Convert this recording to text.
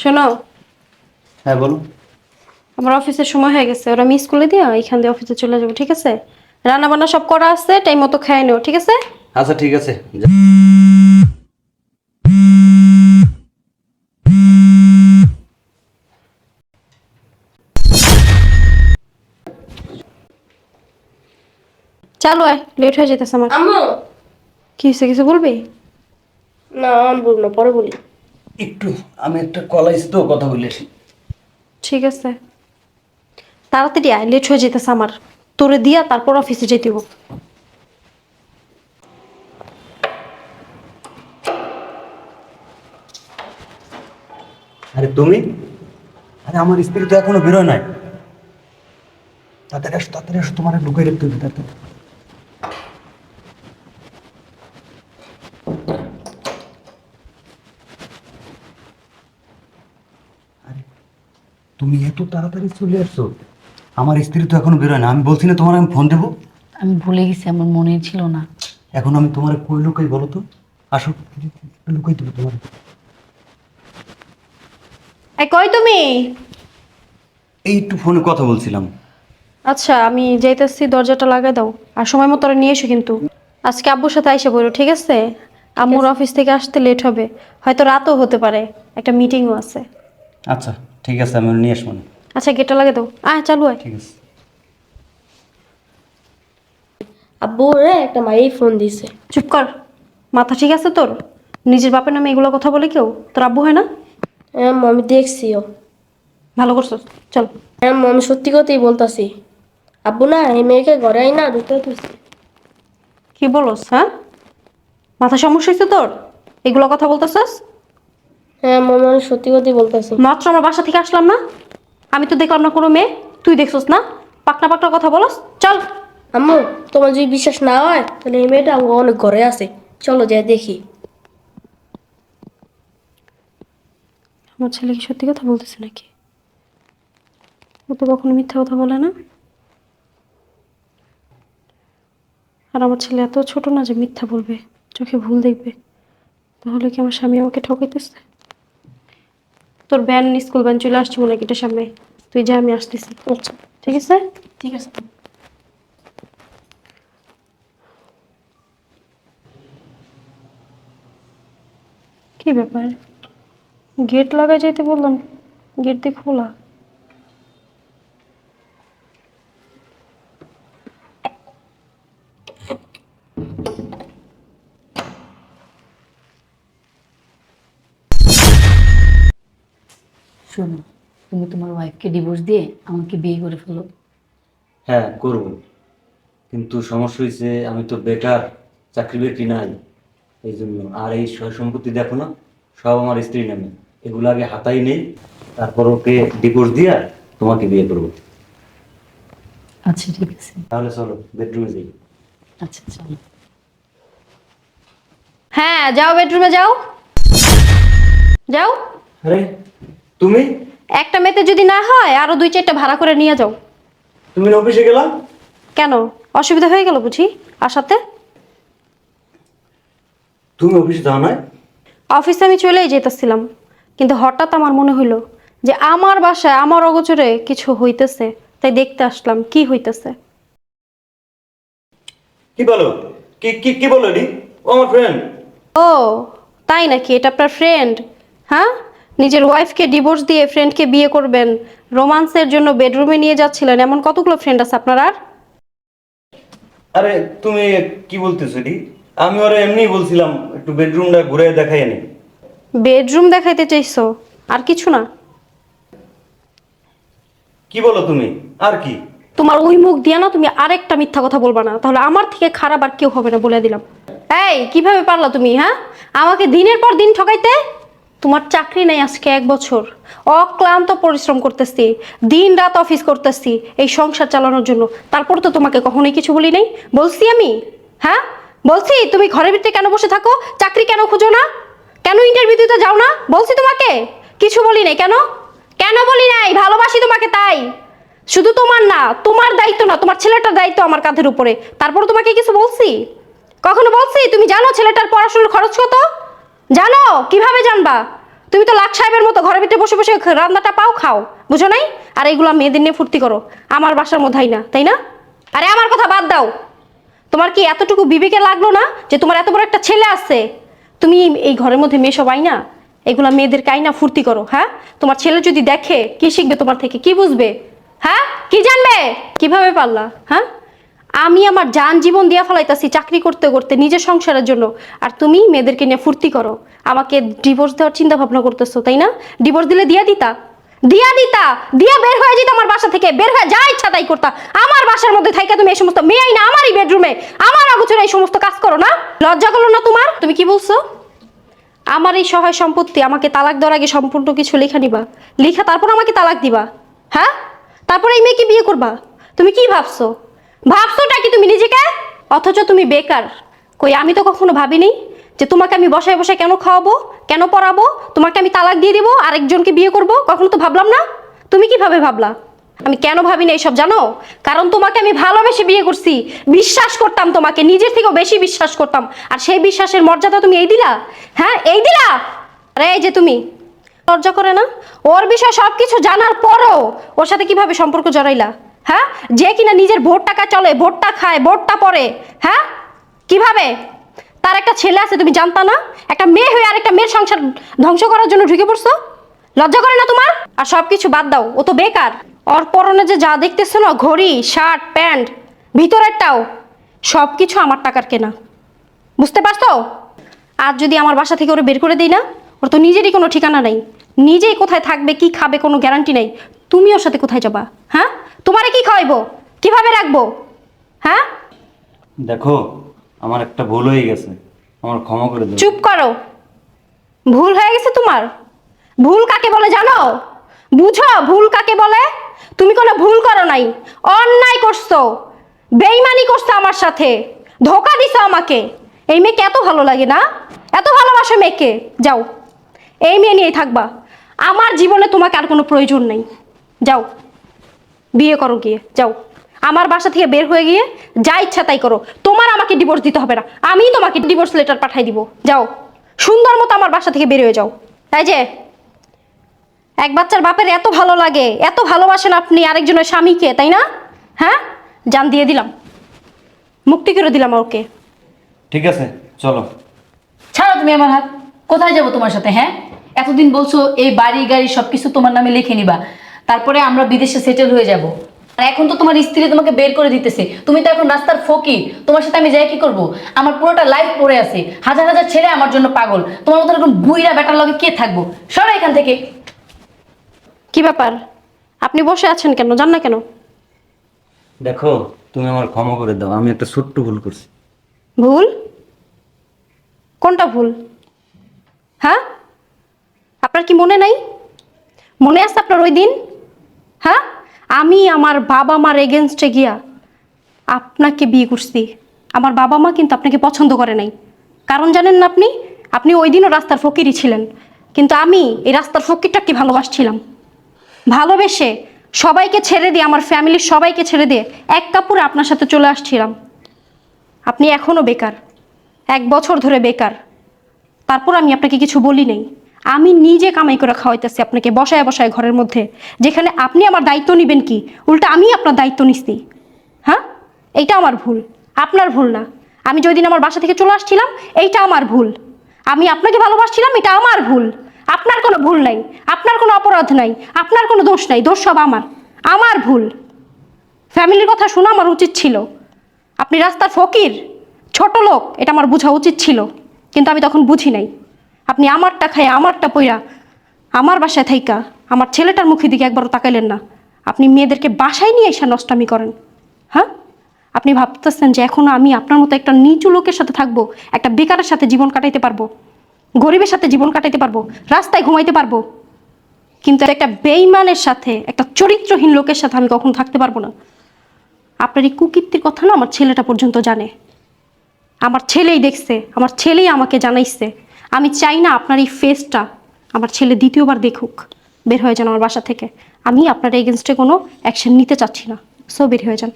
শোনো। হ্যাঁ বলো। আমার অফিসের সময় হয়ে গেছে ওরা মিস করে দিয়া এখান দিয়ে অফিসে চলে যাব ঠিক আছে? রান্না বান্না সব করা আছে টাইম মতো খেয়ে নেও ঠিক আছে? আচ্ছা ঠিক আছে। চালু আয় লেট হয়ে যেতেছে আমার। আম্মু! কি হয়েছে কিছু বলবি? না আমি বলব না পরে বলি। একটু আমি একটা কলাইস তো কথা বলে আসি ঠিক আছে। তাড়াতাড়ি আয় লেট হয়ে যেতেছে আমার। তোরে দিয়া তারপর অফিসে যেতে হবে। আরে তুমি? আরে আমার স্ত্রী তো এখনও বেরোয় নাই। তাড়াতাড়ি আসো তাড়াতাড়ি আসো তোমার লুকাই রাখতে হবে তাড়াতাড়ি। তুমি এত তাড়াতাড়ি চলে আসছো? আমার স্ত্রী তো এখনও বেরোয় না। আমি বলছি না তোমার আমি ফোন দেবো? আমি ভুলে গেছি আমার মনে ছিল না। এখন আমি তোমার কই লুকাই বলো তো? আসো লুকাই দেবো তোমার। এই কই তুমি? এই একটু ফোনে কথা বলছিলাম। আচ্ছা আমি যাইতেছি দরজাটা লাগাই দাও। আর সময় মতো নিয়ে এসো কিন্তু। আজকে আব্বুর সাথে আইসা বলো ঠিক আছে? আম্মুর অফিস থেকে আসতে লেট হবে। হয়তো রাতও হতে পারে। একটা মিটিংও আছে। আচ্ছা। ঠিক আছে আমি নিয়ে আসব আচ্ছা গেটটা লাগিয়ে দাও। আয় চালু আয়। ঠিক আছে। আব্বু রে একটা মাই ফোন দিছে। চুপ কর। মাথা ঠিক আছে তোর? নিজের বাপের নামে এগুলো কথা বলে কেউ? তোর আব্বু হয় না? হ্যাঁ আমি দেখছিও। ভালো করছ চল। হ্যাঁ আমি সত্যি কথাই বলতাছি। আব্বু না এই মেয়েকে ঘরে আই না ঢুকতে তুলছি কি বলস হ্যাঁ? মাথা সমস্যা হয়েছে তোর? এগুলো কথা বলতেছস? হ্যাঁ আম্মু, আমি সত্যি কথাই বলতাছি। মাত্র আমার বাসা থেকে আসলাম না? আমি তো দেখলাম না কোনো মেয়ে। তুই দেখছস না? পাকনা পাকনা কথা বলস। চল। আম্মু তোমার যদি বিশ্বাস না হয় তাহলে এই মেয়েটা আমার অনেক ঘরে আছে। চলো যাই দেখি। আমার ছেলে কি সত্যি কথা বলতেছে নাকি? ও তো কখনো মিথ্যা কথা বলে না। আর আমার ছেলে এত ছোট না যে মিথ্যা বলবে চোখে ভুল দেখবে। তাহলে কি আমার স্বামী আমাকে ঠকাইতেছে? তোর ভ্যান স্কুল ভ্যান চলে আসছে মনে হয় সামনে। তুই যা আমি আসতেছি। আচ্ছা। ঠিক আছে? ঠিক আছে। কি ব্যাপার? গেট লাগাই যাইতে বললাম। গেট দিয়ে খোলা। শোনো তুমি তোমার ওয়াইফকে ডিভোর্স দিয়ে আমাকে বিয়ে করে ফেলো। হ্যাঁ করব। কিন্তু সমস্যা হয়েছে আমি তো বেকার চাকরি বাকরি নাই। এই জন্য আর এই সয় সম্পত্তি দেখো না সব আমার স্ত্রী নামে। এগুলো আগে হাতাই নেই তারপর ওকে ডিভোর্স দিয়া তোমাকে বিয়ে করব। আচ্ছা ঠিক আছে। তাহলে চলো বেডরুমে যাই। আচ্ছা চলো। হ্যাঁ যাও বেডরুমে যাও। যাও। আরে তুমি? একটা মেতে যদি না হয় আরও দুই চারটা ভাড়া করে নিয়ে যাও। তুমি না অফিসে গেলাম কেন? অসুবিধা হয়ে গেল বুঝি আসাতে তুমি অফিসে যাও না অফিসে আমি চলেই যেতেছিলাম কিন্তু হঠাৎ আমার মনে হইল যে আমার বাসায় আমার অগোচরে কিছু হইতেছে তাই দেখতে আসলাম কি হইতেছে? কি বলো? কি কি কি বলো ও আমার ফ্রেন্ড ও তাই নাকি? এটা আপনার ফ্রেন্ড হ্যাঁ? নিজের ওয়াইফকে ডিভোর্স দিয়ে ফ্রেন্ডকে বিয়ে করবেন। রোমান্সের জন্য বেডরুমে নিয়ে যাচ্ছিলেন। এমন কতগুলো ফ্রেন্ড আছে আপনার আর? আরে তুমি কি বলতেছো দি আমি ওরা এমনি বলছিলাম একটু বেডরুমটা ঘুরে দেখাই নি। বেডরুম দেখাইতে চাইছো? আর কিছু না। কি বলো তুমি? আর কি? তোমার ওই মুখ দিয়ে না তুমি আরেকটা মিথ্যা কথা বলবা না। তাহলে আমার থেকে খারাপ আর কেউ হবে না বলে দিলাম। এই কীভাবে পারলা তুমি হ্যাঁ? আমাকে দিনের পর দিন ঠকাইতে? তোমার চাকরি নেই আজকে এক বছর। অক্লান্ত পরিশ্রম করতেছি দিন রাত অফিস করতেছি, এই সংসার চালানোর জন্য। তারপর তো তোমাকে কখনোই কিছু বলি নাই। বলছি আমি হ্যাঁ? বলছি, তুমি ঘরের ভিতরে কেন বসে থাকো? চাকরি কেন খুঁজো না? কেন ইন্টারভিউ দিতে যাও না? বলছি তোমাকে, কিছু বলি নাই। কেন? কেন বলি নাই? ভালোবাসি তোমাকে তাই। শুধু তোমার না, তোমার দায়িত্ব না, তোমার ছেলেটার দায়িত্ব আমার কাঁধের উপরে। তারপর তোমাকে কিছু বলছি? কখনো বলছি? তুমি জানো ছেলেটার পড়াশোনার খরচ কত? জানো? কীভাবে জানবা? তুমি তো লাখ সাহেবের মতো ঘরের ভিতরে বসে বসে রান্নাটা পাও খাও, বুঝো নাই? আর এইগুলো মেয়েদের নিয়ে ফুর্তি করো, আমার বাসার মধ্যেই না তাই না? আরে আমার কথা বাদ দাও। তোমার কি এতটুকু বিবেকে লাগল না যে তোমার এত বড় একটা ছেলে আছে? তুমি এই ঘরের মধ্যে মেয়ে সবাই না এগুলা মেয়েদের কাইনা ফুর্তি করো হ্যাঁ? তোমার ছেলে যদি দেখে, কি শিখবে তোমার থেকে? কি বুঝবে? হ্যাঁ? কি জানবে? কীভাবে পারলা? হ্যাঁ? আমি আমার যান জীবন দিয়া ফেলাইতাছি, চাকরি করতে করতে, নিজের সংসারের জন্য। আর তুমি মেয়েদেরকে নিয়ে ফুর্তি করো। আমাকে ডিভোর্স দেওয়ার চিন্তা ভাবনা করতেছো, তাই না? ডিভোর্স দিলে দিয়া দিতা। দিয়া দিতা! দিয়া বের হয়ে যেত আমার বাসা থেকে। বের হয়ে যা ইচ্ছা তাই করতা। আমার বাসার মধ্যে থাইকা তুমি এই সমস্ত মেয়েই না, আমারই বেডরুমে আমার অগোচরে এই সমস্ত কাজ করো না। লজ্জা করল না তোমার? তুমি কি বলছো? আমার এই সহায় সম্পত্তি, আমাকে তালাক দেওয়ার আগে সম্পূর্ণ কিছু লেখা নিবা। লেখা তারপর আমাকে তালাক দিবা। হ্যাঁ? তারপরে এই মেয়েকে বিয়ে করবা। তুমি কি ভাবছ? ভাবছোটা কি তুমি নিজেকে? অথচ তুমি বেকার। কই, আমি তো কখনো ভাবিনি যে তোমাকে আমি বসায় বসায় কেন খাওয়াবো, কেন পড়াবো, তোমাকে আমি তালাক দিয়ে দিব, আরেকজনকে বিয়ে করব? কখনো তো ভাবলাম না? তুমি কীভাবে ভাবলা? আমি কেন ভাবি না এইসব জানো? কারণ তোমাকে আমি ভালোবেসে বিয়ে করছি, বিশ্বাস করতাম তোমাকে, নিজের থেকেও বেশি বিশ্বাস করতাম। আর সেই বিশ্বাসের মর্যাদা তুমি এই দিলা? হ্যাঁ এই দিলা? আরে, এই যে তুমি। লজ্জা করে না? ওর বিষয়ে সব কিছু জানার পরও ওর সাথে কীভাবে সম্পর্ক জড়াইলা? হ্যাঁ? যে কিনা নিজের ভোট টাকা চলে, ভোটটা খায়, ভোটটা পড়ে হ্যাঁ? কীভাবে? তার একটা ছেলে আছে, তুমি জানতা না? একটা মেয়ে হয়ে আরেকটা মেয়ের সংসার ধ্বংস করার জন্য ঢুকে পড়ছো? লজ্জা করে না তোমার? আর সব কিছু বাদ দাও, ও তো বেকার। ওর পরনে যে যা দেখতেছো না, ঘড়ি, শার্ট, প্যান্ট, ভিতরেরটাও সব কিছু আমার টাকার কেনা। বুঝতে পারছ? আর যদি আমার বাসা থেকে ওরে বের করে দিই না, ওর তো নিজেরই কোনো ঠিকানা নেই। নিজেই কোথায় থাকবে, কি খাবে কোনো গ্যারান্টি নেই। তুমি ওর সাথে কোথায় যাবা হ্যাঁ? তোমারে কি খাওয়াইবো? কীভাবে রাখব? হ্যাঁ? দেখো আমার একটা ভুল হয়ে গেছে। আমার ক্ষমা করে দাও। চুপ করো। ভুল হয়ে গেছে তোমার? ভুল কাকে বলে জানো? বুঝো ভুল কাকে বলে? তুমি কোনো ভুল করো নাই। অন্যায় করছ। বেইমানি করছ আমার সাথে। ধোকা দিছো আমাকে। এই মেয়েকে এত ভালো লাগে না? এত ভালোবাসো মেয়েকে। যাও। এই মেয়ে নিয়েই থাকবা। আমার জীবনে তোমাকে আর কোনো প্রয়োজন নেই। যাও। বিয়ে করো গিয়ে যাও। আমার বাসা থেকে বের হয়ে গিয়ে যা ইচ্ছা তাই করো। তোমার আমাকে ডিভোর্স দিতে হবে না। আমি তোমাকে ডিভোর্স লেটার পাঠাই দিব। যাও। সুন্দর মতো আমার বাসা থেকে বের হয়ে যাও। তাই যে এক বাচ্চার বাপের এত ভালো লাগে এত ভালোবাসেন আপনি আরেকজনের স্বামীকে তাই না? হ্যাঁ? জান দিয়ে দিলাম। মুক্তি করে দিলাম ওকে। ঠিক আছে চলো। ছাড়ো তুমি আমার হাত। কোথায় যাব তোমার সাথে হ্যাঁ? এতদিন বলছো এই বাড়ি গাড়ি সবকিছু তোমার নামে লিখে নিবা। তারপরে আমরা বিদেশে সেটেল হয়ে যাব। আর এখন তো তোমার স্ত্রী তোমাকে বের করে দিতেছে। তুমি তো এখন রাস্তার ফকির। তোমার সাথে আমি যাই কি করব? আমার পুরোটা লাইফ পড়ে আছে। হাজার হাজার ছেলে আমার জন্য পাগল। তোমার মতো এরকম বুইরা বেটার লগে কে থাকব? সরো এখান থেকে। কি ব্যাপার? আপনি বসে আছেন কেন? জান না কেন? দেখো তুমি আমার ক্ষমা করে দাও। আমি একটা ছোট্ট ভুল করছি। ভুল? কোনটা ভুল? হ্যাঁ? আপনার কি মনে নাই? মনে আছে আপনার ওই দিন? হ্যাঁ? আমি আমার বাবা মার এগেনস্টে গিয়া আপনাকে বিয়ে করছি। আমার বাবা মা কিন্তু আপনাকে পছন্দ করে নাই। কারণ জানেন না আপনি? আপনি ওই দিনও রাস্তার ফকিরই ছিলেন। কিন্তু আমি এই রাস্তার ফকিরটাকে ভালোবাসছিলাম। ভালোবেসে সবাইকে ছেড়ে দিয়ে, আমার ফ্যামিলির সবাইকে ছেড়ে দিয়ে এক কাপড়ে আপনার সাথে চলে আসছিলাম। আপনি এখনও বেকার। এক বছর ধরে বেকার। তারপর আমি আপনাকে কিছু বলি নেই। আমি নিজে কামাই করে খাওয়াইতেছি আপনাকে বসায় বসায় ঘরের মধ্যে। যেখানে আপনি আমার দায়িত্ব নেবেন কি? উল্টা আমি আপনার দায়িত্ব নিচ্ছি হ্যাঁ? এইটা আমার ভুল। আপনার ভুল না। আমি যেই দিন আমার বাসা থেকে চলে আসছিলাম, এইটা আমার ভুল। আমি আপনাকে ভালোবাসছিলাম, এটা আমার ভুল। আপনার কোনো ভুল নাই। আপনার কোনো অপরাধ নাই। আপনার কোনো দোষ নাই। দোষ সব আমার। আমার ভুল। ফ্যামিলির কথা শোনা আমার উচিত ছিল। আপনি রাস্তার ফকির, ছোট লোক, এটা আমার বোঝা উচিত ছিল। কিন্তু আমি তখন বুঝি নাই। আপনি আমারটা খাই আমারটা পইরা আমার বাসায় থাইকা, আমার ছেলেটার মুখের দিকে একবারও তাকাইলেন না। আপনি মেয়েদেরকে বাসায় নিয়ে এসে নষ্টামি করেন। হ্যাঁ? আপনি ভাবতেছেন যে এখনও আমি আপনার মতো একটা নিচু লোকের সাথে থাকব, একটা বেকারের সাথে জীবন কাটাইতে পারব, গরিবের সাথে জীবন কাটাইতে পারব, রাস্তায় ঘুমাইতে পারব। কিন্তু একটা বেইমানের সাথে, একটা চরিত্রহীন লোকের সাথে আমি কখনো থাকতে পারব না। আপনার এই কুকীর্তির কথা না আমার ছেলেটা পর্যন্ত জানে। আমার ছেলেই দেখছে, আমার ছেলেই আমাকে জানাইছে। আমি চাই না আপনার এই ফেসটা আমার ছেলে দ্বিতীয়বার দেখুক। বের হয়ে যান আমার বাসা থেকে। আমি আপনার এগেনস্টে কোনো অ্যাকশন নিতে চাচ্ছি না। সো বের হয়ে যান।